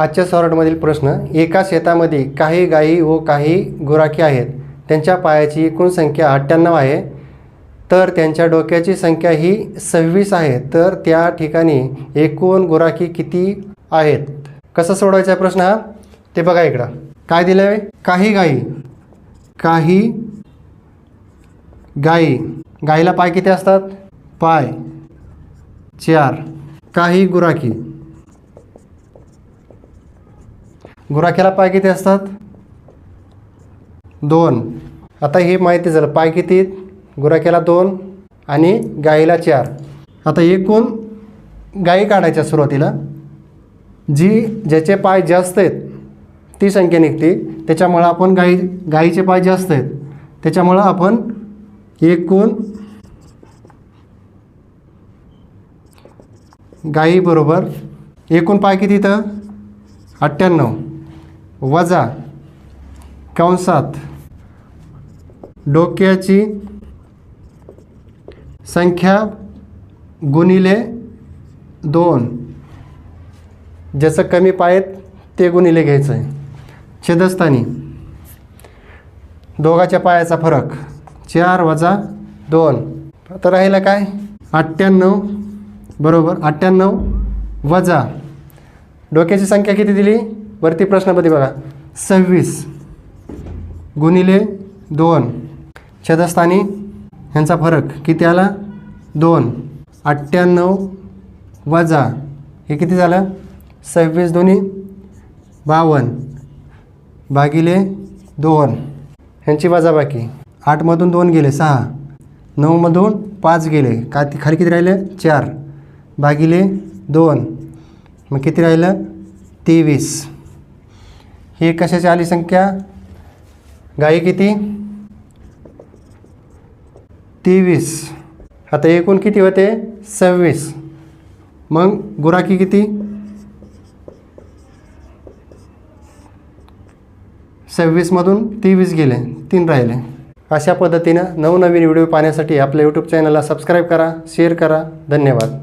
आजच्या सॉर्टमधील प्रश्न एका शेतामध्ये काही गायी व काही गुराखी आहेत. त्यांच्या पायाची एकूण संख्या अठ्ठ्याण्णव आहे. तर त्यांच्या डोक्याची संख्या ही सव्वीस आहे. तर त्या ठिकाणी एकूण गुराखी किती आहेत? कसं सोडवायचा प्रश्न हा? ते बघा इकडं. काय दिलं आहे काही गायी. काही गायी. गाईला पाय किती असतात? पाय. चार. काही गुराखी. गुराख्याला पाय किती असतात? दोन. आता हे माहिती झालं. पाय किती? गुराख्याला दोन आणि गाईला चार. आता एकूण गाई काढायच्या सुरुवातीला जी ज्याचे पाय जास्त आहेत ती संख्या निघते. त्याच्यामुळं आपण गाई गाईचे पाय जास्त आहेत. त्याच्यामुळं आपण एकूण गाई बरोबर एकूण पाय किती तर अठ्ठ्याण्णव. वजा कंसात डोक्याची संख्या गुणिले दोन. ज्याचं कमी पाय आहेत ते गुणिले घ्यायचं आहे. छेदस्थानी. दोघाच्या पायाचा फरक. चार वजा दोन. आता राहिलं काय? अठ्ठ्याण्णव. बरोबर अठ्ठ्याण्णव वजा. डोक्याची संख्या किती दिली? वरती प्रश्नामध्ये बघा. सव्वीस गुणिले दोन छेदस्थानी ह्यांचा फरक किती आला? दोन. अठ्ठ्याण्णव वजा हे किती झालं? सव्वीस दोन्ही बावन्न भागिले दोन. ह्यांची वजाबाकी. आठमधून दोन गेले सहा. नऊमधून पाच गेले. का खाली किती राहिले? चार. भागिले दोन. मग किती राहिलं? तेवीस. ही कशाची आली संख्या? गाई किती? तेवीस. आता एकूण किती होते? सव्वीस. मग गुराखी किती? सव्वीसमधून तेवीस गेले तीन राहिले. अशा पद्धतीनं नवनवीन व्हिडिओ पाहण्यासाठी आपल्या यूट्यूब चॅनलला सबस्क्राईब करा शेअर करा. धन्यवाद.